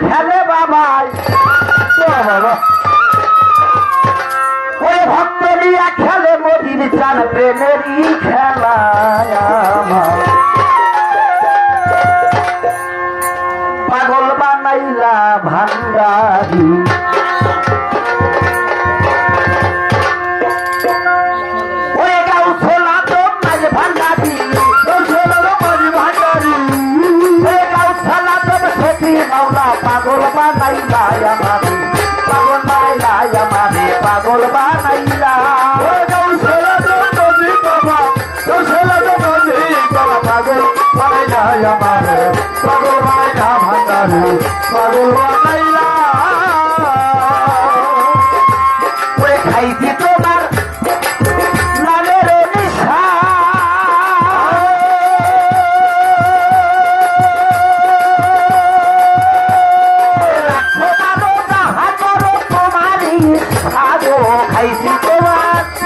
খেলে বাবাই। বাবা। ওই ভক্ত নিয়া খেলে মোদির চান, প্রেমেরই খেলা আমার। পাগল বানাইলা ভান্ডারি। বানাইলা আমারে, পাগল বানাইলা আমারে, পাগল বানাইলা গৌশলা তো নদী বাবা গৌশলা তো নদী বাবা পাগল বানাইলা আমারে, পাগল বানাইলা ভান্ডারি পাগল what?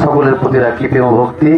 সকলের প্রতি রাখি প্রেম ভক্তি।